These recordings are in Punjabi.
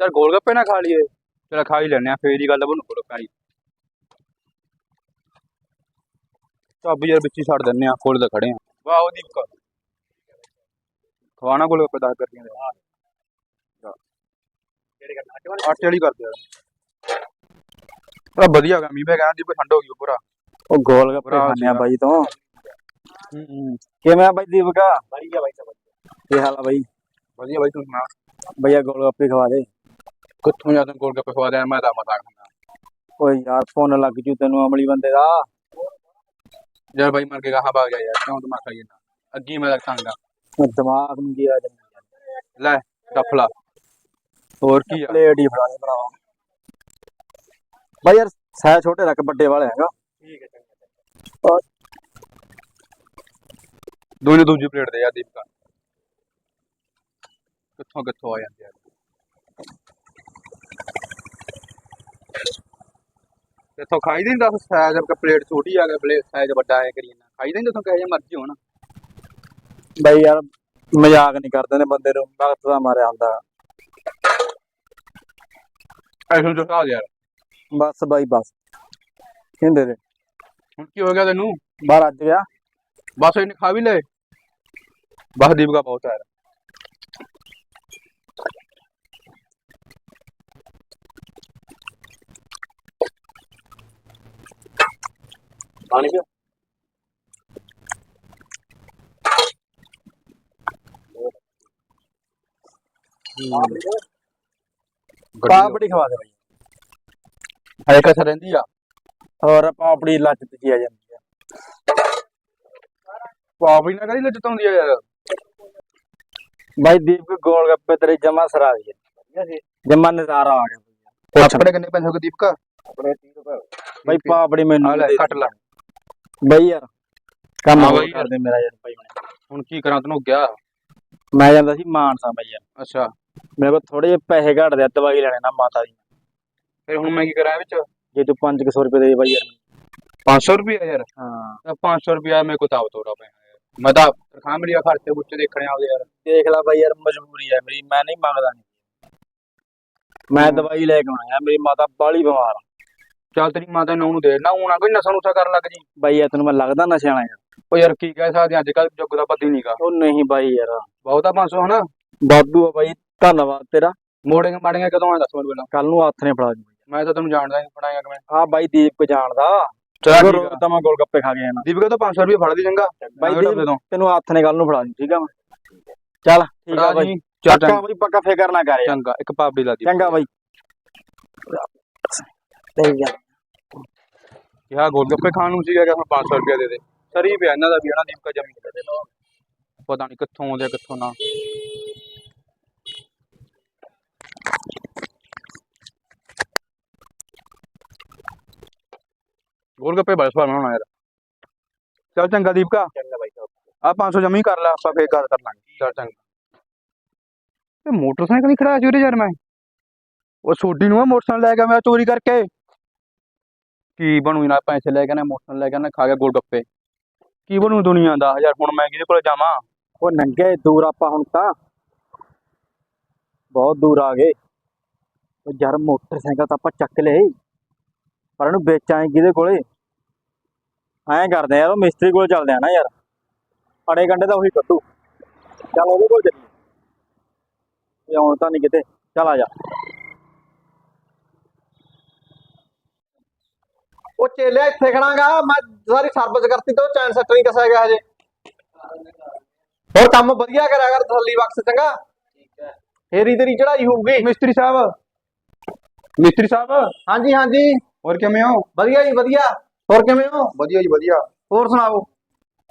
ਚਲ ਗੋਲ ਗੱਪੇ ਨਾ ਖਾ ਲਈਏ। ਚਲ ਖਾ ਹੀ ਲੈਣੇ ਆ ਫੇਰ ਹੀ ਗੱਲ ਬਣੂ ਗੋਲ ਗੱਪਿਆਂ ਦੀ ਚਾਬੀ ਯਾਰ ਵਿੱਚ ਹੀ ਛੱਡ ਦਿੰਨੇ ਆ ਕੋਲ ਤਾਂ ਖੜੇ ਆ ਵਾਹ ਉਹਦੀ ਖਵਾਣਾ ਗੋਲ ਗੱਪੇ 10 ਰੁਪਏ ਦੇ। ਆਟੇ ਵਾਲੀ ਕਰਦੇ ਯਾਰ ਬੜਾ ਵਧੀਆ ਗਾ ਮੀਂਹ ਪੈ ਗਿਆ ਦੀ ਠੰਡ ਹੋ ਗਈ ਪੂਰਾ ਉਹ ਗੋਲ ਗੱਪੇ ਖਾਣੇ ਆ। ਬਾਈ ਤੋਂ। ਹੂੰ ਹੂੰ। ਕਿਵੇਂ ਆ ਬਾਈ ਦੀਪਕਾ? ਵਧੀਆ ਬਾਈ ਤਾਂ ਕੀ ਹਾਲ ਆ ਬਾਈ? ਵਧੀਆ ਬਾਈ ਤੂੰ ਸੁਣਾ। ਭਈਆ ਗੋਲ ਗੱਪੇ ਖਵਾ ਦੇ। ਕਿੱਥੋਂ ਜਾਂ ਤੈਨੂੰ ਗੋਲ ਗੱਪੇ ਖਵਾ ਦਿਆਂ ਮੈਂ ਤਾਂ ਮਜ਼ਾਕ ਓਏ ਯਾਰ ਫੋਨ ਲੱਗ ਜੂ ਤੈਨੂੰ ਅਮਲੀ ਬੰਦੇ ਦਾ। ਯਾਰ ਬਾਈ ਮਰ ਕੇ ਕਹਾਂ ਭਾਗ ਜਾ ਯਾਰ ਕਿਉਂ ਦਿਮਾਗ ਖਾਈ ਜਾਂਦਾ ਅੱਗੀ ਮੈਂ ਰੱਖਾਂਗਾ ਉਹ ਦਿਮਾਗ ਨੂੰ ਕੀ ਆ ਜਾਂਦਾ ਲੈ ਡਫਲਾ ਹੋਰ ਕੀ ਆ? ਪਲੇਟ ਹੀ ਫੜਾ ਦੇ ਭਰਾਵਾ। ਬਾਈ ਯਾਰ ਸਾਇਆ ਛੋਟੇ ਰੱਖ ਵੱਡੇ ਵਾਲੇ ਹੈਗਾ। ਦੂਜੀ ਦੂਜੀ ਪਲੇਟ ਦੇ ਯਾਰ ਦੀਪਕਾ। ਕਿੱਥੋਂ ਕਿੱਥੋਂ ਆ ਜਾਂਦੇ ਯਾਰ ਇੱਥੋਂ ਖਾਈ ਦੇ ਦੱਸ ਸਾਈਜ਼ ਅਬ ਪਲੇਟ ਛੋਟੀ ਆ ਗਿਆ ਪਲੇਟ ਸਾਈਜ਼ ਵੱਡਾ ਆਇਆ ਕਰੀ ਨਾ। ਖਾਈ ਦੇ ਜਿੱਥੋਂ ਕਹੇ ਮਰਜ਼ੀ ਹੋਣ। ਬਾਈ ਯਾਰ ਮਜ਼ਾਕ ਨਹੀਂ ਕਰਦੇ ਨੇ ਬੰਦੇ ਨੂੰ ਵਕਤ ਦਾ ਮਾਰਿਆ ਹੁੰਦਾ। ਐਸੋ ਜੋ ਖਾ ਯਾਰ ਬਸ ਬਾਈ ਬਸ। ਕਹਿੰਦੇ ਦੇ ਹੁਣ ਕੀ ਹੋ ਗਿਆ ਤੈਨੂੰ? ਬਾਹਰ ਅੱਜ ਗਿਆ। ਬਸ ਇਹਨੇ ਖਾ ਵੀ ਲਏ। ਬਸ ਦੀਪਕਾ ਬਹੁਤ ਹੈ ਪਾਣੀ ਪਿਓ। ਪਾਪੜੀ ਖਵਾ ਦੇ ਬਾਈ। ਹੈ ਕਿੱਥੇ ਰਹਿੰਦੀ ਆ। ਹੋਰ ਪਾਪੜੀ ਲੱਚ ਤੇ ਜੀ ਆ ਜਾਂਦੀ ਆ। ਪਾਪੜੀ ਨਾ ਕਰੀ ਲੱਜਤ ਹੁੰਦੀ ਆ ਯਾਰ। ਬਾਈ ਦੀਪ ਗੋਲ ਗੱਪੇ ਤੇਰੇ ਜਮਾ ਸਰਾ ਦੀ। ਜਮਾ ਨਜ਼ਾਰਾ ਆ ਗਿਆ ਆਪਣੇ ਕਿੰਨੇ ਪੈਸੇ ਹੋ ਗਏ ਦੀਪਕਾ? ਆਪਣੇ 30 ਰੁਪਏ ਬਾਈ ਪਾਪੜੀ ਮੈਨੂੰ ਕੱਟ ਲੈ। ਬਾਈ ਯਾਰ ਕੰਮ ਹਾਂ ਬਾਈ। ਯਾਰ। ਕਰਦੇ ਮੇਰਾ ਯਾਰ ਬਾਈ ਹੁਣ। ਕੀ ਕਰਾਂ ਤੈਨੂੰ ਗਿਆ? ਮੈਂ ਜਾਂਦਾ ਸੀ ਮਾਨਸਾ ਬਾਈ ਯਾਰ। ਅੱਛਾ। ਮੇਰੇ ਕੋਲ ਥੋੜੇ ਜਿਹੇ ਪੈਸੇ ਘੱਟਦੇ ਆ ਦਵਾਈ ਲੈਣੇ ਨਾ ਮਾਤਾ ਦੀ। ਫਿਰ ਹੁਣ ਮੈਂ ਕੀ ਕਰਾਂ ਵਿੱਚ? ਜੇ ਤੂੰ 500 ਰੁਪਏ ਦੇ ਬਾਈ ਯਾਰ 500 ਰੁਪਏ ਯਾਰ? ਹਾਂ। ਤਾਂ 500 ਰੁਪਏ ਮੇਰੇ ਕੋਲ ਤਾਂ ਤੋੜਾ ਪਿਆ। ਯਾਰ। ਮੈਂ ਤਾਂ ਤਨਖਾਹ ਮੇਰੀ ਆ ਖਰਚੇ ਬੁੱਚੇ ਦੇਖਣੇ ਆਉਂਦੇ ਯਾਰ। ਦੇਖ ਲੈ ਬਾਈ ਯਾਰ ਮਜਬੂਰੀ ਹੈ ਮੇਰੀ ਮੈਂ ਨਹੀਂ ਮੰਗਦਾ ਨਹੀਂ ਮੈਂ ਦਵਾਈ ਲੈ ਕੇ ਆਉਣਾ ਹੈ ਮੇਰੀ ਮਾਤਾ ਬਾਲੀ ਬਿਮਾਰ ਆ। ਚੱਲ ਤੇਰੀ ਮਾਤਾ ਨੂੰ ਉਹਨੂੰ ਦੇ ਨਾ ਹੁਣ ਕੋਈ ਨਸ਼ਾ ਨੁਸ਼ਾ ਕਰਨ ਲੱਗ ਜੀ ਬਾਈ ਯਾਰ ਤੈਨੂੰ ਮੈਂ ਲੱਗਦਾ ਨਸ਼ੇ ਵਾਲਾ ਯਾਰ। ਉਹ ਯਾਰ ਕੀ ਕਹਿ ਸਕਦੇ ਅੱਜ ਕੱਲ ਜੁੱਗ ਦਾ ਪਤੀ ਨਹੀਂਗਾ ਉਹ ਨਹੀਂ ਬਾਈ ਯਾਰ। ਬਹੁਤਾ 500 ਹਨਾ? ਵਾਧੂ ਆ ਬਾਈ ਧੰਨਵਾਦ ਤੇਰਾ। ਮੋੜੇਗਾ ਮਾੜੇਗਾ ਕਦੋਂ ਆ ਦੱਸ ਮੈਨੂੰ ਪਹਿਲਾਂ। ਕੱਲ ਨੂੰ ਹੱਥ ਨੇ ਫੜਾ ਦੂੰ ਮੈਂ ਤਾਂ ਤੈਨੂੰ ਜਾਣਦਾ ਨਹੀਂ ਬਣਾਏਗਾ ਕਿਵੇਂ। ਆ ਬਾਈ ਦੀਪ ਕੋ ਜਾਣਦਾ। ਚਲ ਰੋਜ਼ ਆ। ਤਾਂ ਮੈਂ ਗੋਲ ਗੱਪੇ ਖਾ ਕੇ ਆਣਾ ਦੀਪਕਾ ਤਾਂ 500 ਰੁਪਏ ਫੜ ਦੀ ਚੰਗਾ। ਬਾਈ ਮੈਂ ਦੀਪ ਦੇ ਦੋ ਤੈਨੂੰ ਹੱਥ ਨੇ ਕੱਲ ਨੂੰ ਫੜਾ ਦੂੰ ਠੀਕ ਆ ਮੈਂ? ਚੱਲ ਠੀਕ ਆ ਬਾਈ। ਪੱਕਾ ਬਾਈ ਪੱਕਾ ਫਿਕਰ ਨਾ ਕਰ ਚੰਗਾ। ਇੱਕ ਪਾਪੜੀ ਲਾ ਦੀ। ਚੰਗਾ ਬਾਈ। ਤੇ ਯਾਰ ਕਿਹਾ ਗੋਲ ਗੱਪੇ ਖਾਣ ਨੂੰ ਸੀਗਾ ਕਿ ਹੁਣ 500 ਰੁਪਏ ਦੇ ਦੇ। ਸਰੀ ਪਿਆ ਇਹਨਾਂ ਦਾ ਵੀ ਹਨਾ ਦੀਪਕਾ ਜਮੀ ਦੇ ਲੋ ਪਤਾ ਨਹੀਂ ਕਿੱਥੋਂ ਆਉਂਦੇ ਕਿੱਥੋਂ ਨਾ। ਗੋਲ ਗੱਪੇ ਬਸ ਭਾਵੇਂ ਹੋਣਾ ਯਾਰ। ਚੱਲ ਚੰਗਾ ਦੀਪਕਾ। ਚੰਗਾ ਬਾਈ ਆ 500 ਜਮੀ ਕਰ ਲੈ ਆਪਾਂ ਫੇਰ ਗੱਲ ਕਰ ਲਾਂਗੇ। ਚੱਲ ਚੰਗਾ। ਇਹ ਮੋਟਰਸਾਈਕਲ ਨਹੀਂ ਖੜਾ ਚੋਰੀ ਯਾਰ ਮੈਂ? ਉਹ ਛੋਟੀ ਨੂੰ ਆ ਮੋਟਰਸਾਈਕਲ ਲੈ ਗਿਆ ਮੈਂ ਚੋਰੀ ਕਰਕੇ। ਕੀ ਬਣੂ ਨਾ ਪੈਸੇ ਲੈ ਕੇ ਨਾ ਮੋਟਰਸਾਈਕਲ ਲੈ ਕੇ ਨਾ ਖਾ ਗਿਆ ਗੋਲ ਗੱਪੇ ਕੀ ਬਣੂ ਦੁਨੀਆ ਦਾ? ਯਾਰ ਹੁਣ ਮੈਂ ਕਿਹਦੇ ਕੋਲ ਜਾਵਾਂ? ਉਹ ਨੰਗੇ ਦੂਰ ਆਪਾਂ ਹੁਣ ਤਾਂ। ਬਹੁਤ ਦੂਰ ਆ ਗਏ। ਉਹ ਯਾਰ ਮੋਟਰਸਾਈਕਲ ਤਾਂ ਆਪਾਂ ਚੱਕ ਲਏ। ਪਰ ਇਹਨੂੰ ਵੇਚਾਂਗੇ ਕਿਹਦੇ ਕੋਲੇ? ਐਂ ਕਰਦੇ ਯਾਰ, ਉਹ ਮਿਸਤਰੀ ਕੋਲ ਚੱਲਦੇ ਆ ਨਾ ਯਾਰ। ਅੜੇ ਗੰਡੇ ਤਾਂ ਉਹੀ ਕੱਟੂ ਚੱਲ ਉਹਦੇ ਕੋਲ ਚੱਲੀਏ। ਇਹ ਹੁਣ ਤਾਂ ਨਹੀਂ ਕਿਤੇ। ਚੱਲ ਆ ਜਾ। ਉਹ ਚੇਲਿਆ ਇੱਥੇ ਖੜਾਗਾ। ਮੈਂ ਸਾਰੀ ਸਰਵਿਸ ਕਰਤੀ ਤੇ ਉਹ ਚੈਨ ਸੈੱਟ ਨਹੀਂ ਕਸਿਆ ਗਿਆ ਹਜੇ। ਹੋਰ ਕੰਮ ਵਧੀਆ ਕਰਿਆ ਕਰ ਥੱਲੀ ਬਕਸ ਚੰਗਾ। ਠੀਕ ਹੈ ਫੇਰੀ ਤੇਰੀ ਚੜਾਈ ਹੋਊਗੀ। ਮਿਸਤਰੀ ਸਾਹਿਬ। ਮਿਸਤਰੀ ਸਾਹਿਬ। ਹਾਂਜੀ ਹਾਂਜੀ। ਹੋਰ ਕਿਵੇਂ ਹੋ? ਵਧੀਆ ਜੀ ਵਧੀਆ। ਹੋਰ ਕਿਵੇਂ ਹੋ? ਵਧੀਆ ਜੀ ਵਧੀਆ। ਹੋਰ ਸੁਣਾਓ?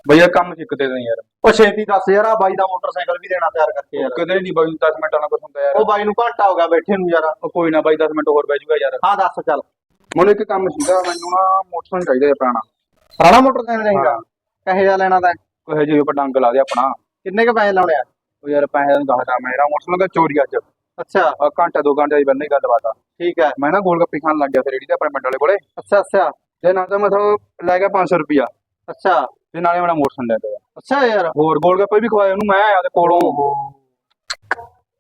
ਭਈਆ ਕੰਮ ਸਿੱਖਦੇ ਨੇ ਯਾਰ। ਉਹ ਛੇਤੀ ਦੱਸ ਯਾਰ ਆ ਬਾਈ ਦਾ ਮੋਟਰਸਾਈਕਲ ਵੀ ਦੇਣਾ ਤਿਆਰ ਕਰਕੇ ਯਾਰ। ਕਿਤੇ ਨਹੀਂ ਬਾਈ 10 ਮਿੰਟਾਂ ਨਾਲ ਕੁਝ ਹੁੰਦਾ ਯਾਰ। ਉਹ ਬਾਈ ਨੂੰ ਘੰਟਾ ਹੋ ਗਿਆ ਬੈਠੇ ਨੂੰ ਯਾਰ। ਕੋਈ ਨਾ ਬਾਈ 10 ਮਿੰਟ ਹੋਰ ਬਹਿ ਜੂਗਾ ਯਾਰ। ਹਾਂ ਦੱਸ ਚੱਲ। ਮੈਨੂੰ ਇੱਕ ਕੰਮ ਸੀਗਾ ਮੈਨੂੰ ਨਾ ਮੋਟਰਸਾਈਕਲ ਚਾਹੀਦਾ ਹੈ ਪੁਰਾਣਾ। ਪੁਰਾਣਾ ਮੋਟਰਸਾਈਕਲ ਚਾਹੀਦਾ ਕਹੇ ਜਾ ਲੈਣਾ ਤਾਂ? ਕੋਈ ਜਿਹੇ ਉੱਪਰ ਡੰਗ ਲਾ ਦੇ ਆਪਣਾ। ਕਿੰਨੇ ਕ ਪੈਸੇ ਲਾਉਣੇ ਆ? ਉਹ ਯਾਰ ਪੈਸੇ ਦਾ ਦੱਸਦਾ ਮੇਰਾ ਮੋਟਰਸਾਈਕਲ ਚੋਰੀ ਅੱਜ। ਅੱਛਾ। ਆ ਘੰਟਾ ਦੋ ਘੰਟੇ ਦੀ ਬੰਨੇ ਗੱਲਬਾਤ ਆ। ਠੀਕ ਹੈ। ਮੈਂ ਨਾ ਗੋਲ ਗੱਪੇ ਖਾਣ ਲੱਗ ਗਿਆ ਫਿਰ ਰੇੜੀ ਤੇ ਆਪਣੇ ਪਿੰਡ ਵਾਲੇ ਕੋਲੇ। ਅੱਛਾ ਅੱਛਾ। ਤੇ ਨਾ ਤਾਂ ਮੈਂ ਤੁਹਾਨੂੰ ਲੈ ਗਿਆ 500 ਰੁਪਿਆ ਅੱਛਾ। ਤੇ ਨਾਲੇ ਮੇਰਾ ਮੋਟਰਸਾਈਕਲ ਲੈ ਗਿਆ ਅੱਛਾ ਯਾਰ। ਹੋਰ ਗੋਲ ਗੱਪੇ ਵੀ ਖਵਾਏ ਉਹਨੂੰ ਮੈਂ ਆਇਆ ਤੇ ਕੋਲੋਂ।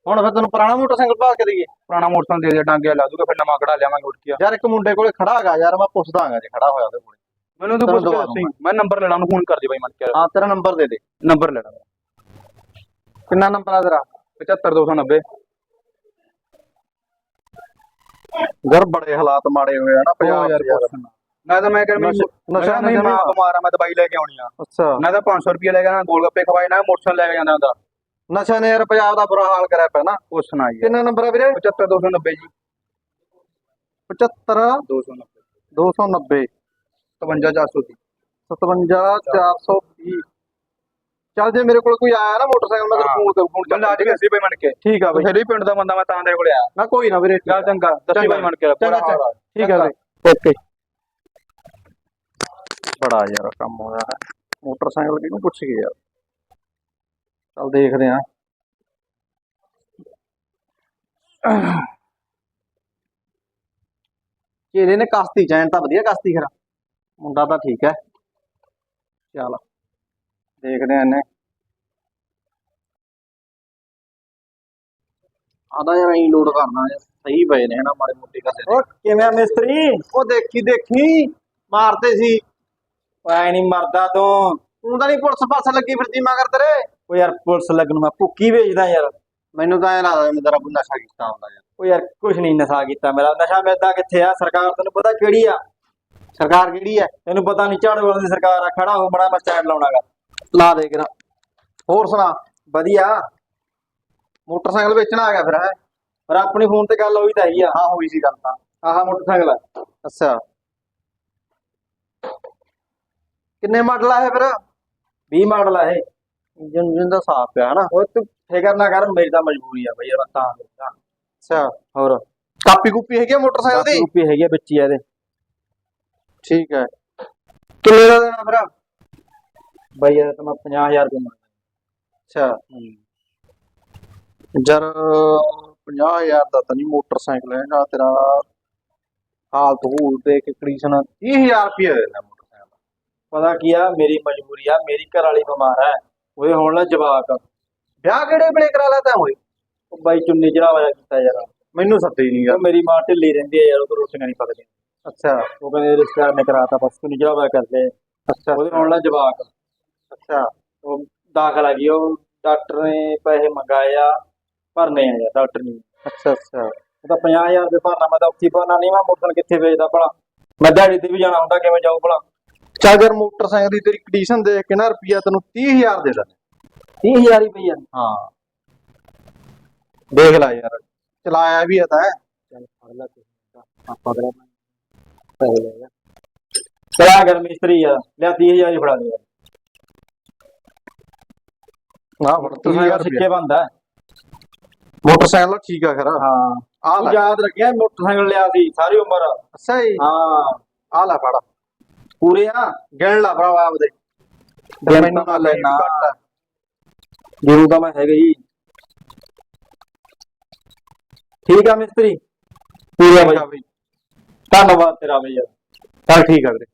ਹੁਣ ਫਿਰ ਤੈਨੂੰ ਪੁਰਾਣਾ ਮੋਟਰਸਾਈਕਲ ਪਾ ਕੇ ਦਈਏ। ਪੁਰਾਣਾ ਮੋਟਰਸਾਈਕਲ ਦੇ ਦੇ ਡਾਂਗੇ ਲਾ ਦੂਗਾ ਫਿਰ ਨਵਾਂ ਕਢਾ ਲਿਆਵਾਂਗੇ ਉੱਠ ਕੇ ਯਾਰ ਇੱਕ ਮੁੰਡੇ ਕੋਲੇ ਖੜਾ ਹੈਗਾ ਯਾਰ ਮੈਂ ਪੁੱਛਦਾਗਾ ਜੇ ਖੜਾ ਹੋਇਆ ਉਹਦੇ ਕੋਲੇ। ਮੈਨੂੰ ਤੂੰ ਪੁੱਛ ਕੇ ਦੱਸੀ। ਮੈਂ ਨੰਬਰ ਲੈਣਾ ਉਹਨੂੰ ਫੋਨ ਕਰ ਦੇ ਬਾਈ ਮਨ ਕੇ ਹਾਂ ਤੇਰਾ ਨੰਬਰ ਦੇ ਦੇ। ਨੰਬਰ ਲੈਣਾ ਕਿੰਨਾ ਨੰਬਰ ਆ ਤੇਰਾ? 75290 ਯਾਰ ਬੜੇ ਹਾਲਾਤ ਮਾੜੇ ਹੋਏ ਆ ਨਾ ਪੰਜਾਬ ਯਾਰ ਨਾ। ਮੈਂ ਤਾਂ ਮੈਂ ਕਰ ਮੈਂ ਨਸ਼ਾ- ਨਹੀਂ ਮਾਂ ਬਿਮਾਰ ਆ ਮੈਂ ਦਵਾਈ ਲੈ ਕੇ ਆਉਣੀ ਆ। ਅੱਛਾ। ਮੈਂ ਤਾਂ 500 ਰੁਪਏ ਲੈ ਕੇ ਆਣਾ ਗੋਲ ਗੱਪੇ ਖਵਾਏ ਨਾ ਮੋਟਰਸਾਈਕਲ ਲੈ ਕੇ ਜਾਂਦਾ ਹੁੰਦਾ ਨਸ਼ਾ ਨੇ ਯਾਰ ਪੰਜਾਬ ਦਾ ਬੁਰਾ ਹਾਲ ਕਰਿਆ ਪਿਆ ਨਾ। ਨਾ ਜੀ ਕਿੰਨਾ ਨੰਬਰ ਆ ਵੀਰੇ 75290 ਜੀ। 75 290 290 57430 57420 ਚੱਲ ਜੇ ਮੇਰੇ ਕੋਲ ਕੋਈ ਆਇਆ ਨਾ ਮੋਟਰਸਾਈਕਲ ਮੈਂ ਤੈਨੂੰ। ਫੋਨ ਕਰ ਫੋਨ ਚੱਲ ਅੱਜ ਕੇ ਸੀ ਬਈ ਕੇ ਠੀਕ ਆ ਬਈ। ਫਿਰ ਪਿੰਡ ਦਾ ਬੰਦਾ ਮੈਂ ਤਾਂ ਤੇਰੇ ਕੋਲੇ ਆਇਆ। ਨਾ ਕੋਈ ਨਾ ਵੀਰੇ ਚੱਲ ਚੰਗਾ ਦੱਸੀ ਚੰਗਾ। ਬਈ ਮਨ ਕੇ ਚੰਗਾ, ਆ। ਠੀਕ ਆ ਬਈ। ਓਕੇ। ਬੜਾ ਯਾਰ ਕੰਮ ਹੋਇਆ ਮੋਟਰਸਾਈਕਲ ਕਿਹਨੂੰ ਪੁੱਛ ਗਏ ਯਾਰ? ਚੱਲ ਦੇਖਦੇ ਆਂ। ਇਹਦੇ ਨੇ ਕਸਤੀ ਚੈਨ ਤਾਂ ਵਧੀਆ ਕਸਤੀ ਖਰਾ ਮੁੰਡਾ ਤਾਂ ਠੀਕ ਹੈ ਚੱਲ ਦੇਖਦੇ ਆਂ ਇਹਨੇ। ਆਦਾ ਯਾਰ ਅਸੀਂ ਲੋਡ ਕਰਨਾ ਸਹੀ ਪਏ ਨੇ ਨਾ ਮਾੜੇ ਮੋਟੇ ਕਸੇ ਉਹ ਕਿਵੇਂ ਆ ਮਿਸਤਰੀ? ਉਹ ਦੇਖੀ ਦੇਖੀ ਮਾਰਦੇ ਸੀ। ਐ ਨਹੀਂ ਮਰਦਾ ਤੂੰ। ਤੂੰ ਤਾਂ ਨਹੀਂ ਪੁਲਿਸ ਪਾਸ ਲੱਗੀ ਫਿਰਦੀ ਮਗਰ ਤੇਰੇ। ਉਹ ਯਾਰ ਪੁਲਿਸ ਲੱਗਣ ਮੈਂ ਭੁੱਕੀ ਵੇਚਦਾ ਯਾਰ। ਮੈਨੂੰ ਤਾਂ ਐ ਲੱਗਦਾ ਮੈਂ ਤੇਰਾ ਨਸ਼ਾ ਕੀਤਾ ਹੁੰਦਾ ਯਾਰ। ਉਹ ਯਾਰ ਕੁਝ ਨਹੀਂ ਨਸ਼ਾ ਕੀਤਾ ਮੇਰਾ। ਨਸ਼ਾ ਮਿਲਦਾ ਕਿੱਥੇ ਆ? ਸਰਕਾਰ ਤੈਨੂੰ ਪਤਾ ਕਿਹੜੀ ਆ? ਸਰਕਾਰ ਕਿਹੜੀ ਆ? ਤੈਨੂੰ ਪਤਾ ਨਹੀਂ ਝਾੜੂ ਵਾਲੀ ਸਰਕਾਰ ਆ ਖੜਾ ਹੋ ਬੜਾ ਮੈਂ ਸਟੈਂਡ ਲਾਉਣਾਗਾ। ਲਾ ਦੇ ਕਿਰਾ ਹੋਰ ਸੁਣਾ ਵਧੀਆ? ਮੋਟਰਸਾਈਕਲ ਵੇਚਣਾ ਆ ਗਿਆ ਫਿਰ ਹੈ? ਪਰ ਆਪਣੀ ਫੋਨ ਤੇ ਗੱਲ ਹੋਈ ਤਾਂ ਹੈਗੀ ਆ। ਹਾਂ ਹੋਈ ਸੀ ਗੱਲ ਤਾਂ। ਆਹ ਮੋਟਰਸਾਈਕਲ। ਅੱਛਾ। ਕਿੰਨੇ ਮਾਡਲ ਆ ਇਹ ਫਿਰ? 20 ਮਾਡਲ ਆ ਇਹ। ਇੰਜਨ ਦਾ ਸਾਫ਼ ਪਿਆ ਹਨਾ? ਉਹ ਤੂੰ ਫਿਕਰ ਨਾ ਕਰ ਮੇਰੀ ਤਾਂ ਮਜਬੂਰੀ ਆ ਬਈ ਯਾਰ ਤਾਂ ਅੱਛਾ ਹੋਰ? ਕਾਪੀ ਕੂਪੀ ਹੈਗੀ ਆ ਮੋਟਰਸਾਈਕਲ ਦੀ? ਕੂਪੀ ਹੈਗੀ ਆ ਵਿੱਚ ਹੀ ਇਹਦੇ। ਠੀਕ ਹੈ ਕਿੰਨੇ ਦਾ ਦੇਣਾ ਫਿਰ? ਬਈ ਯਾਰ ਤਾਂ ਮੈਂ 50000 ਰੁਪਏ ਮੰਗਦਾ। ਅੱਛਾ। ਜਰ 50000 ਦਾ ਤਾਂ ਨਹੀਂ ਮੋਟਰਸਾਈਕਲ ਹੈਗਾ ਤੇਰਾ ਹਾਲਤ ਹੂਲ ਦੇ ਕੇ ਕੰਡੀਸ਼ਨ 30000 ਰੁਪਏ ਦੇ ਦੇਣਾ ਮੋਟਰਸਾਈਕਲ। ਪਤਾ ਕੀ ਆ ਮੇਰੀ ਮਜਬੂਰੀ ਆ ਮੇਰੀ ਘਰ ਵਾਲੀ ਬਿਮਾਰ ਹੈ ਉਹਦੇ ਹੁਣ ਨਾ ਜਵਾਕ ਵਿਆਹ ਕਿਹੜੇ ਵੇਲੇ ਕਰਾ ਲਿਆ ਤਾਂ ਓਏ? ਉਹ ਬਾਈ ਚੁੰਨੀ ਚੜਾਵਾ ਕੀਤਾ ਯਾਰ। ਮੈਨੂੰ ਸੱਦੇ ਨਹੀਂ ਯਾਰ ਮੇਰੀ ਮਾਂ ਢਿੱਲੀ ਰਹਿੰਦੀ ਹੈ ਯਾਰ ਉਹ ਤੋਂ ਰੋਟੀਆਂ ਨਹੀਂ ਪਕਦੀਆਂ। ਅੱਛਾ। ਉਹ ਕਹਿੰਦੇ ਰਿਸ਼ਤੇਦਾਰ ਨੇ ਕਰਾਤਾ ਬਸ ਚੁੰਨੀ ਚੜਾਵਾ ਕਰਦੇ। ਅੱਛਾ। ਉਹਦੇ ਹੁਣ ਨਾ ਜਵਾਕ ਅੱਛਾ। ਉਹ ਦਾਖਲ ਆ ਗਈ ਉਹ ਡਾਕਟਰ ਨੇ ਪੈਸੇ ਮੰਗਾਏ ਆ ਭਰਨੇ ਆ ਯਾਰ ਡਾਕਟਰ ਨੇ। ਅੱਛਾ ਅੱਛਾ। ਉਹ ਤਾਂ 50000 ਰੁਪਏ ਭਰਨਾ ਮੈਂ ਤਾਂ ਉੱਥੇ ਭਰਨਾ ਨਹੀਂ ਮੈਂ ਮੋਟਰ ਕਿੱਥੇ ਵੇਚਦਾ ਭਲਾ? ਮੈਂ ਦਿਹਾੜੀ ਤੇ ਵੀ ਜਾਣਾ ਹੁੰਦਾ ਕਿਵੇਂ ਜਾਊ ਭਲਾ? ਚੱਲ ਯਾਰ ਮੋਟਰਸਾਈਕਲ ਦੀ ਤੇਰੀ ਕੰਡੀਸ਼ਨ ਦੇਖ ਕੇ ਨਾ ਰੁਪਿਆ ਤੈਨੂੰ 30000 ਦੇ ਦਾਂ 30000 ਹੀ ਪਈ ਹਾਂ। ਦੇਖ ਲੈ ਯਾਰ ਚਲਾਇਆ ਵੀ ਹੈ ਤਾਂ ਚੱਲ ਫੜ ਲੈ ਆਪਾਂ ਕਰਾ ਪੈਸੇ ਲੈ ਜਾ ਚਲਾ ਕਰ ਮਿਸਤਰੀ ਯਾਰ ਲਿਆ 30000 ਹੀ ਫੜਾ ਦੇ ਯਾਰ। ਨਾ ਫੜ 30000 ਸਿੱਕੇ ਬੰਦਾ ਮੋਟਰਸਾਈਕਲ ਠੀਕ ਆ ਖਰਾ। ਹਾਂ। ਆ ਯਾਦ ਰੱਖਿਆ ਮੋਟਰਸਾਈਕਲ ਲਿਆ ਸੀ ਸਾਰੀ ਉਮਰ। ਅੱਛਾ ਜੀ। ਹਾਂ। ਆ ਲੈ ਫੜ। ਪੂਰੇ ਆ ਗਿਣ ਲਾ ਭਰਾਵਾ ਆਪਦੇ। ਮੈਨੂੰ ਨਾ ਲੈਣਾ। ਜਿਹਨੂੰ ਤਾਂ ਮੈਂ ਹੈਗਾ ਹੀ। ਠੀਕ ਆ ਮਿਸਤਰੀ? ਪੂਰਾ ਬਾਈ। ਧੰਨਵਾਦ ਤੇਰਾ ਬਈ ਯਾਰ। ਚੱਲ ਠੀਕ ਆ ਵੀਰੇ।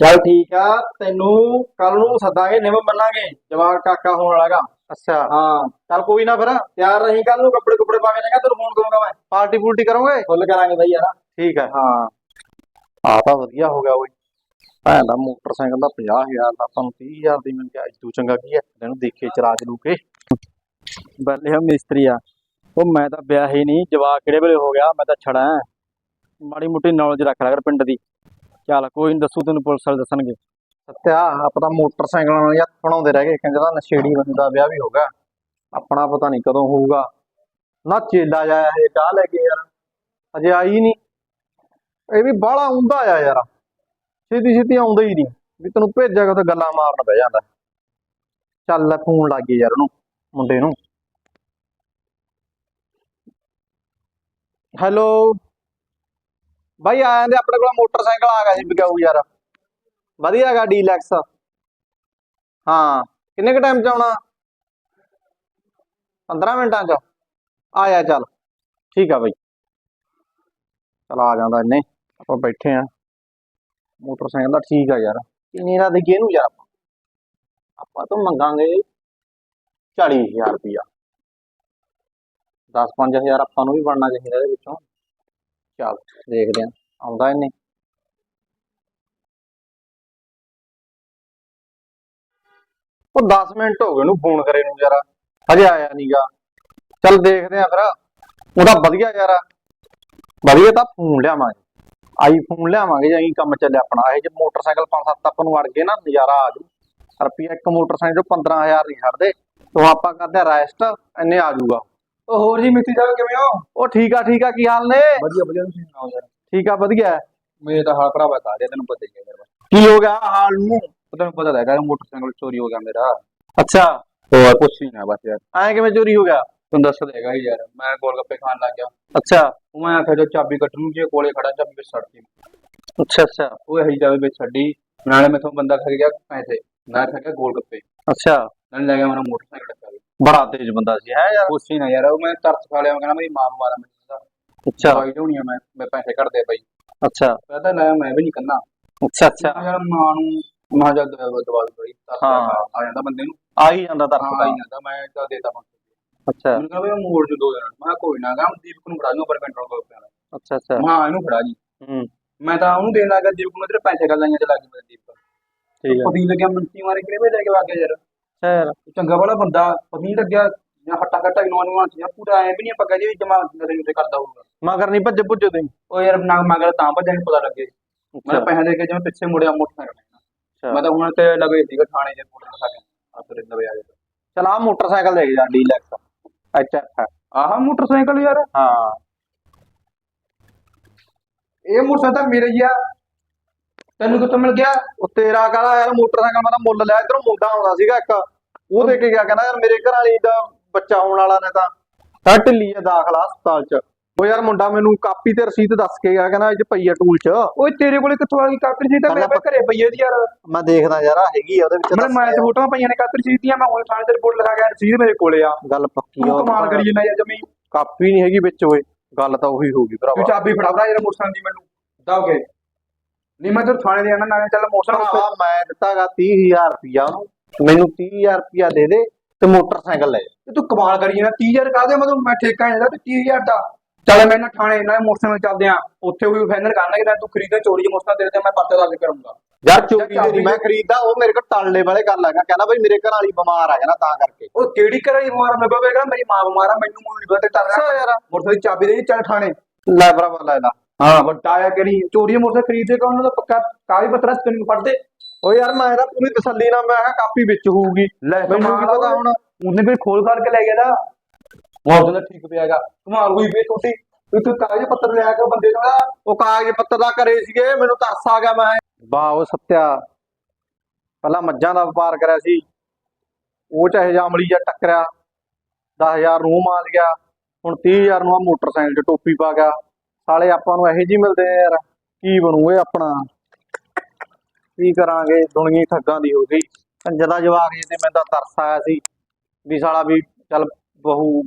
ਚੱਲ ਠੀਕ ਆ ਤੈਨੂੰ ਕੱਲ ਨੂੰ ਸੱਦਾਂਗੇ ਨਿਮ ਮੰਨਾਂਗੇ ਜਵਾਕ ਕਾਕਾ ਹੋਣ ਵਾਲਾਗਾ ਅੱਛਾ। ਹਾਂ ਚੱਲ ਕੋਈ ਨਾ ਫਿਰ ਤਿਆਰ ਰਹੀ ਕੱਲ ਨੂੰ ਕੱਪੜੇ ਕੁਪੜੇ ਪਾ ਕੇ ਜਾਏਗਾ ਤੈਨੂੰ ਫੋਨ ਕਰੂੰਗਾ ਮੈਂ। ਪਾਰਟੀ ਪੂਰਟੀ ਕਰੋਗੇ? ਫੁੱਲ ਕਰਾਂਗੇ ਬਈ ਯਾਰ। ਠੀਕ ਹੈ ਹਾਂ। ਆ ਤਾਂ ਵਧੀਆ ਹੋ ਗਿਆ ਓਏ। ਭੈਣ ਦਾ ਮੋਟਰਸਾਈਕਲ ਦਾ 50000 ਦਾ, ਆਪਾਂ ਨੂੰ 30000 ਦੀ ਮਿਲ ਗਿਆ। ਇਦੋਂ ਚੰਗਾ ਕੀ ਹੈ ਇਹਨੂੰ ਦੇਖੇ ਚਲਾ ਚਲੂ ਕੇ ਬੱਲੇ ਮਿਸਤਰੀ ਆ। ਉਹ ਮੈਂ ਤਾਂ ਵਿਆਹ ਹੀ ਨਹੀਂ, ਜਵਾਕ ਕਿਹੜੇ ਵੇਲੇ ਹੋ ਗਿਆ, ਮੈਂ ਤਾਂ ਛੜਾ ਮਾੜੀ ਮੋਟੀ ਨੌਲੇਜ ਰੱਖ ਲਿਆ ਕਰ ਪਿੰਡ ਦੀ। ਚੱਲ ਕੋਈ ਨਹੀਂ ਦੱਸੂ ਤੈਨੂੰ ਪੁਲਿਸ ਵਾਲੇ ਦੱਸਣਗੇ। ਸੱਤਿਆ, ਆਪਣਾ ਮੋਟਰਸਾਈਕਲ ਨਾਲ ਯਾਰ ਬਣਾਉਂਦੇ ਰਹਿ ਗਏ, ਕਹਿੰਦਾ ਨਸ਼ੇੜੀ ਬੰਦੇ ਦਾ ਵਿਆਹ ਵੀ ਹੋਗਾ ਆਪਣਾ ਪਤਾ ਨਹੀਂ ਕਦੋਂ ਹੋਊਗਾ। ਨਾ ਚੇਲਾ ਜਾਇਆ ਇਹ, ਚਾਹ ਲੈ ਕੇ ਯਾਰ। ਅਜੇ ਆਈ ਨਹੀਂ ਇਹ ਵੀ ਬਾਹਲਾ ਆਉਂਦਾ ਆ ਯਾਰ। ਛੇਤੀ ਛੇਤੀ ਆਉਂਦਾ ਹੀ ਨਹੀਂ। ਵੀ ਤੈਨੂੰ ਭੇਜਿਆ ਤਾਂ ਗੱਲਾਂ ਮਾਰਨ ਬਹਿ ਜਾਂਦਾ। ਚੱਲ ਫੋਨ ਲੱਗ ਗਿਆ ਯਾਰ ਉਹਨੂੰ, ਮੁੰਡੇ ਨੂੰ। ਹੈਲੋ। ਬਾਈ ਆਇਆ ਤੇ ਆਪਣੇ ਕੋਲ ਮੋਟਰਸਾਈਕਲ ਆ ਗਿਆ ਸੀ ਵਿਕਾਊ ਯਾਰ। ਵਧੀਆ ਗਾ ਡੀਲੈਕਸ। ਹਾਂ, ਕਿੰਨੇ ਕ ਟਾਈਮ ਚ ਆਉਣਾ? 15 ਮਿੰਟਾਂ ਚ। ਆਇਆ ਚੱਲ। ਠੀਕ ਆ ਬਾਈ। ਚਲ ਆ ਜਾਂਦਾ ਇੰਨੇ, ਆਪਾਂ ਬੈਠੇ ਆ। ਮੋਟਰਸਾਈਕਲ ਦਾ ਠੀਕ ਆ ਯਾਰ, ਕਿੰਨੇ ਦਾ ਦੇਈਏ ਇਹਨੂੰ ਯਾਰ ਆਪਾਂ? ਆਪਾਂ ਤੋਂ ਮੰਗਾਂਗੇ 40000 ਰੁਪਇਆ। 10-5000 ਆਪਾਂ ਨੂੰ ਵੀ ਬਣਨਾ ਚਾਹੀਦਾ ਇਹਦੇ ਵਿੱਚੋਂ। ਚੱਲ ਦੇਖਦੇ ਆਂ, ਆਉਂਦਾ ਇਹਨੇ ਉਹ 10 ਮਿੰਟ ਹੋ ਗਏ ਨੂੰ ਫੋਨ ਕਰੇ ਨੂੰ ਯਾਰ, ਹਜੇ ਆਇਆ ਨਹੀਂਗਾ ਚੱਲ ਦੇਖਦੇ ਆਂ ਫਿਰ, ਉਹਦਾ ਵਧੀਆ ਯਾਰ। ਵਧੀਆ ਤਾਂ ਫੋਨ ਲਿਆਵਾਂਗੇ। ਆਈਫੋਨ ਲਿਆਵਾਂਗੇ ਜਾਂ ਇਹੀ ਕੰਮ ਚੱਲਿਆ ਆਪਣਾ। ਇਹ ਜੇ ਮੋਟਰਸਾਈਕਲ ਪੰਜ ਸੱਤ ਆਪਾਂ ਨੂੰ ਅੜ ਗਏ ਨਾ ਨਜ਼ਾਰਾ ਆ ਜੂ। ਰੁਪਈਆ ਇੱਕ ਮੋਟਰਸਾਈਕਲ 15000 ਨਹੀਂ ਛੱਡਦੇ ਤੋਂ ਆਪਾਂ ਕਰਦੇ ਆ ਰੈਸਟ ਇੰਨੇ ਆ ਜਾਊਗਾ ਉਹ ਹੋਰ ਜੀ ਮਿੱਤੀ ਸਾਹਿਬ ਕਿਵੇਂ ਹੋ? ਉਹ ਠੀਕ ਆ ਠੀਕ ਆ ਕੀ ਹਾਲ ਨੇ? ਵਧੀਆ ਵਧੀਆ ਤੁਸੀਂ ਸੁਣਾਓ ਯਾਰ? ਠੀਕ ਆ ਵਧੀਆ। ਮੇਰੇ ਤਾਂ ਹਾਲ ਭਰਾਵਾ ਰਿਹਾ ਤੈਨੂੰ ਪਤਾ ਹੀ ਹੈ ਯਾਰ ਕੀ ਹੋ ਗਿਆ ਹਾਲ ਨੂੰ? ਤੈਨੂੰ ਪਤਾ ਲੱਗਾ ਮੋਟਰਸਾਈਕਲ ਚੋਰੀ ਹੋ ਗਿਆ ਮੇਰਾ। ਅੱਛਾ। ਹੋਰ ਕੁਛ ਨਹੀਂ ਨਾ ਬਸ ਯਾਰ। ਐਂ ਕਿਵੇਂ ਚੋਰੀ ਹੋ ਗਿਆ? ਤੈਨੂੰ ਦੱਸ ਦੇਗਾ ਹੀ ਯਾਰ ਮੈਂ ਗੋਲ ਗੱਪੇ ਖਾਣ ਲੱਗ ਗਿਆ। ਅੱਛਾ। ਉਹ ਮੈਂ ਆਖਿਆ ਜੋ ਚਾਬੀ ਕੱਟਣ ਨੂੰ ਜੇ ਕੋਲੇ ਖੜਾ ਚਾਬੀ ਵਿੱਚ ਛੱਡਤੀ ਅੱਛਾ ਅੱਛਾ। ਉਹ ਇਹੀ ਚਾਬੀ ਵਿੱਚ ਛੱਡੀ। ਨਾਲੇ ਮੈਥੋਂ ਬੰਦਾ ਖੜ ਗਿਆ ਪੈਸੇ। ਨਾ ਖੜ ਗਿਆ ਗੋਲ ਗੱਪੇ ਅੱਛਾ। ਨਾਲੇ ਲੈ ਗਿਆ ਮੇਰਾ ਮੋਟਰਸਾਈਕਲ ਟੱਕਾ ਬੜਾ ਤੇਜ਼ ਬੰਦਾ ਸੀ ਹੈ ਯਾਰ? ਕੁਛ ਹੀ ਨਾ ਯਾਰ ਉਹ ਮੈਂ ਤਰਸ ਖਾ ਲਿਆ ਮੈਂ ਕਹਿੰਦਾ ਮੇਰੀ ਮਾਂ ਮਾਰਾ ਮੈਨੂੰ ਅੱਛਾ। ਦਵਾਈ ਲਿਆਉਣੀ ਆ ਮੈਂ ਮੈਂ ਪੈਸੇ ਕੱਢਦੇ ਪਈ ਅੱਛਾ। ਕਹਿੰਦਾ ਲੈ ਮੈਂ ਵੀ ਨਹੀਂ ਕੰਨਾ। ਅੱਛਾ ਅੱਛਾ। ਯਾਰ ਮਾਂ ਨੂੰ ਮਾਂ ਜਦ ਦਵਾ ਦਵਾਈ ਤਰਸ ਹਾਂ। ਆ ਜਾਂਦਾ ਬੰਦੇ ਨੂੰ। ਆ ਹੀ ਜਾਂਦਾ ਤਰਸ ਹਾਂ ਤਾਂ। ਆਈ ਜਾਂਦਾ ਮੈਂ ਚੱਲ ਦੇਤਾ ਮੈਂ ਅੱਛਾ। ਮੈਨੂੰ ਕਹਿੰਦਾ ਵੀ ਮੋੜ ਜੋ ਦੋ ਦਿਨ ਮੈਂ ਕਿਹਾ ਕੋਈ ਨਾ ਗਾ ਦੀਪਕ ਨੂੰ ਫੜਾ ਦੂੰ ਪਰ ਕੰਟਰੋਲ ਕਰ ਪਿਆ ਅੱਛਾ ਅੱਛਾ। ਮਾਂ ਇਹਨੂੰ ਫੜਾ ਜੀ। ਹੂੰ। ਮੈਂ ਤਾਂ ਉਹਨੂੰ ਦੇਣ ਲੱਗਾ ਦੀਪਕ ਨੂੰ ਤੇਰੇ ਪੈਸੇ ਕਰ ਲਾਈਆਂ ਤੇ ਲੱਗ ਗਿਆ ਦੀਪਕ। ਠੀਕ ਆ ਪਤਾ ਲੱਗਿਆ ਮੰਤੀ ਮਾਰੇ ਕਿਹੜੇ ਲੈ ਕੇ ਵਾਗਿਆ ਯਾਰ? ਅੱਛਾ। ਯਾਰ ਚੰਗਾ ਵਾਲਾ ਬੰਦਾ ਪਤਾ ਲੱਗਿਆ ਜਾਂ ਹੱਟਾ ਕੱਟਾ ਨੌਜਵਾਨ ਸੀ ਪੂਰਾ ਐ ਵੀ ਨਹੀਂ ਪੱਕਾ ਜੀ ਜਮਾ ਨਰੇ ਉੱਤੇ ਕਰਦਾ ਹੋਊਗਾ। ਮਗਰ ਨਹੀਂ ਭੱਜ ਭੁੱਜ ਦੇ ਉਹ ਯਾਰ ਨਾ ਮਗਰ ਤਾਂ ਭੱਜਣ ਪਤਾ ਲੱਗੇ। ਮੈਂ ਪੈਸੇ ਦੇ ਕੇ ਜਿਵੇਂ ਪਿੱਛੇ ਮੁੜਿਆ ਮੋਟਰਸਾਈਕਲ। ਮੈਂ ਤਾਂ ਹੁਣ ਤੇ ਲੱਗੇ ਸੀਗਾ ਥਾਣੇ ਦੇ ਮੋਟਰ ਖਾ ਕੇ ਆਤਰੇ ਦਵੇ ਆ ਗਿਆ ਚਲ ਆ ਮੋਟਰਸਾਈਕਲ ਦੇਖ ਜਾ ਡੀਲੈਕਸ। ਅੱਛਾ ਅੱਛਾ। ਆਹ ਮੋਟਰਸਾਈਕਲ ਯਾਰ। ਹਾਂ। ਇਹ ਮੋਟਰਸਾਈਕਲ ਤਾਂ ਮੇਰੇ ਹੀ ਆ। ਤੈਨੂੰ ਕਿੱਥੋਂ ਮਿਲ ਗਿਆ? ਉਹ ਤੇਰਾ ਕਾਲਾ ਯਾਰ ਮੋਟਰਸਾਈਕਲ ਮੈਂ ਤਾਂ ਮੁੱਲ ਲਿਆ। ਇਧਰੋਂ ਮੁੰਡਾ ਆਉਂਦਾ ਸੀਗਾ ਇੱਕ। ਉਹ ਦੇ ਕੇ ਗਿਆ ਕਹਿੰਦਾ ਯਾਰ ਮੇਰੇ ਘਰ ਵਾਲੀ ਦਾ ਬੱਚਾ ਹੋਣ ਵਾਲਾ ਨੇ ਤਾਂ। ਢਿੱਲੀ ਹੈ ਦਾਖਲਾ ਹਸਪਤਾਲ 'ਚ। ਉਹ ਯਾਰ ਮੁੰਡਾ ਮੈਨੂੰ ਕਾਪੀ ਤੇ ਰਸੀਦ ਦੱਸ ਕੇ ਗਿਆ ਕਹਿੰਦਾ ਇਹ 'ਚ ਪਈ ਆ ਟੂਲ 'ਚ। ਓਏ ਤੇਰੇ ਕੋਲੇ ਕਿੱਥੋਂ ਆ ਗਈ ਕਾਪੀ ਤਾਂ ਮੇਰੇ ਕੋਲ ਘਰੇ ਪਈ ਇਹਦੀ ਯਾਰ। ਮੈਂ ਦੇਖਦਾ ਯਾਰ ਆ ਹੈਗੀ ਆ ਉਹਦੇ ਵਿੱਚ ਮੈਂ ਮੈਂ ਤੇ ਫੋਟੋਆਂ ਪਈਆਂ ਨੇ ਕਾਪੀ ਸੀ ਦੀਆਂ ਮੈਂ ਹੁਣ ਥਾਣੇ ਤੇ ਰਿਪੋਰਟ ਲਿਖਾ ਗਿਆ ਰਸੀਦ ਮੇਰੇ ਕੋਲੇ ਆ। ਗੱਲ ਪੱਕੀ ਤੂੰ ਆ ਕਮਾਲ ਕਰੀ ਜਨਾ ਯਾਰ ਜਮੀ। ਕਾਪੀ ਨਹੀਂ ਹੈਗੀ ਵਿੱਚ ਓਏ। ਗੱਲ ਤਾਂ ਉਹੀ ਹੋਊਗੀ ਤੂੰ ਭਰਾਵਾ। ਚਾਬੀ ਫੜਾ ਭਰਾ ਯਾਰ ਮੋਟਰਸਾਈਕਲ ਦੀ ਮੈਨੂੰ। ਦਓ ਕੇ। ਨਹੀਂ ਮੈਂ ਤੇ ਥਾਣੇ ਦੇ ਆਣਾ ਨਾ ਚੱਲ ਮੋਟਰਸਾਈਕਲ ਮੈਂ ਦਿੱਤਾਗਾ 30000 ਰੁਪਿਆ ਉਹਨੂੰ। ਮੈਨੂੰ 30000 ਰੁਪਿਆ ਦੇ ਦੇ ਤੇ ਮੋਟਰਸਾਈਕਲ ਲੈ। ਤੇ ਤੂੰ ਕਮਾਲ ਕਰੀ ਜਨਾ 30000 ਕਾਹਦੇ ਮਤਲਬ ਮੈਂ ਠੇਕਾ ਨਹੀਂ ਤੇ 30000 ਦਾ। ਚੱਲ ਮੈਂ ਨਾ ਥਾਣੇ ਨਾ ਮੋਟਰਸਾਈਕਲ ਚੱਲਦੇ ਆ ਉੱਥੇ ਵੀ ਫਾਈਨਲ ਕਰਨਾ ਕਿ ਤੂੰ ਖਰੀਦੇ ਚੋਰੀ ਦੇ ਮੋਟਰਸਾਈਕਲ ਤੇਰੇ ਤੇ ਮੈਂ ਪਰਚਾ ਦਰਜ ਕਰੂੰਗਾ। ਯਾਰ ਚੋਰੀ ਦੇ ਮੈਂ ਖਰੀਦਦਾ ਉਹ ਮੇਰੇ ਕੋਲ ਟਾਲਣੇ ਵਾਲੇ ਗੱਲ ਹੈਗਾ ਕਹਿੰਦਾ ਬਈ ਮੇਰੇ ਘਰ ਵਾਲੀ ਬਿਮਾਰ ਆ ਕਹਿੰਦਾ ਤਾਂ ਕਰਕੇ। ਉਹ ਕਿਹੜੀ ਕਰਾਈ ਬਿਮਾਰ ਮੈਂ ਬਵੇਗਾ ਮੇਰੀ ਮਾਂ ਬਿਮਾਰ ਆ ਮੈਨੂੰ ਪਤਾ ਚੱਲ ਅੱਛਾ ਯਾਰ। ਮੋਟਰਸਾਈਕਲ ਦੀ ਚਾਬੀ ਦੇ ਚੱਲ ਥਾਣੇ। ਲੈ ਭਰਾਵਾ ਲੈ ਲਾ। ਹਾਂ ਵੱਡਾ ਆ ਕਿਹੜੀ ਚੋਰੀ ਦੇ ਮੋਟਰਸਾਈਕਲ ਖਰੀਦੇ ਕੌਣ ਉਹਦਾ ਪੱਕਾ ਕਾਗਜ਼ ਪੱਤਰ ਤੈਨੂੰ ਫੜਦੇ ਓ ਯਾਰ ਮੈਂ ਇਹਦਾ ਪੂਰੀ ਤਸੱਲੀ ਨਾਲ ਮੈਂ ਕਾਪੀ ਵਿੱਚ ਹੋਊਗੀ। ਲੈ ਮੈਨੂੰ ਕੀ ਪਤਾ ਹੁਣ। ਉਹਨੇ ਫਿਰ ਖੋਲ ਖਾਲ ਕੇ ਲੈ ਗਿਆ ਦਾ ਮੌਤ ਦਾ ਠੀਕ ਪਿਆਗਾ ਕਮਾਲ ਹੋਈ ਵੀ ਛੋਟੀ ਤੂੰ ਤੂੰ ਕਾਗਜ਼ ਪੱਤਰ ਲਿਆ ਕੇ ਬੰਦੇ ਨੂੰ ਉਹ ਕਾਗਜ਼ ਪੱਤਰ ਦਾ ਕਰੇ ਸੀਗੇ, ਮੈਨੂੰ ਤਰਸ ਆ ਗਿਆ ਮੈਂ। ਵਾਹ, ਉਹ ਸੱਤਿਆ। ਪਹਿਲਾਂ ਮੱਝਾਂ ਦਾ ਵਪਾਰ ਕਰਿਆ ਸੀ। ਉਹ ਚਾਹੇ ਜਾਮਲੀ ਜਾਂ ਟੱਕਰਿਆ। 10000 ਨੂੰ ਮਾਰ ਗਿਆ। ਹੁਣ 30000 ਨੂੰ ਆ ਮੋਟਰਸਾਈਕਲ 'ਚ ਟੋਪੀ ਪਾ ਗਿਆ। ਸਾਲੇ, ਆਪਾਂ ਨੂੰ ਇਹੋ ਜੀ ਮਿਲਦੇ ਆ ਯਾਰ। ਕੀ ਬਣੂ ਇਹ ਆਪਣਾ? ਕੀ ਕਰਾਂਗੇ? ਦੁਨੀਆ ਠੱਗਾਂ ਦੀ ਹੋ ਗਈ। ਜਦਾ ਜਵਾਕ ਜੇ ਤੇ ਮੈਨੂੰ ਤਾਂ ਤਰਸ ਆਇਆ ਸੀ। ਵੀ ਸਾਲਾ ਵੀ ਚੱਲ ਬਹੂ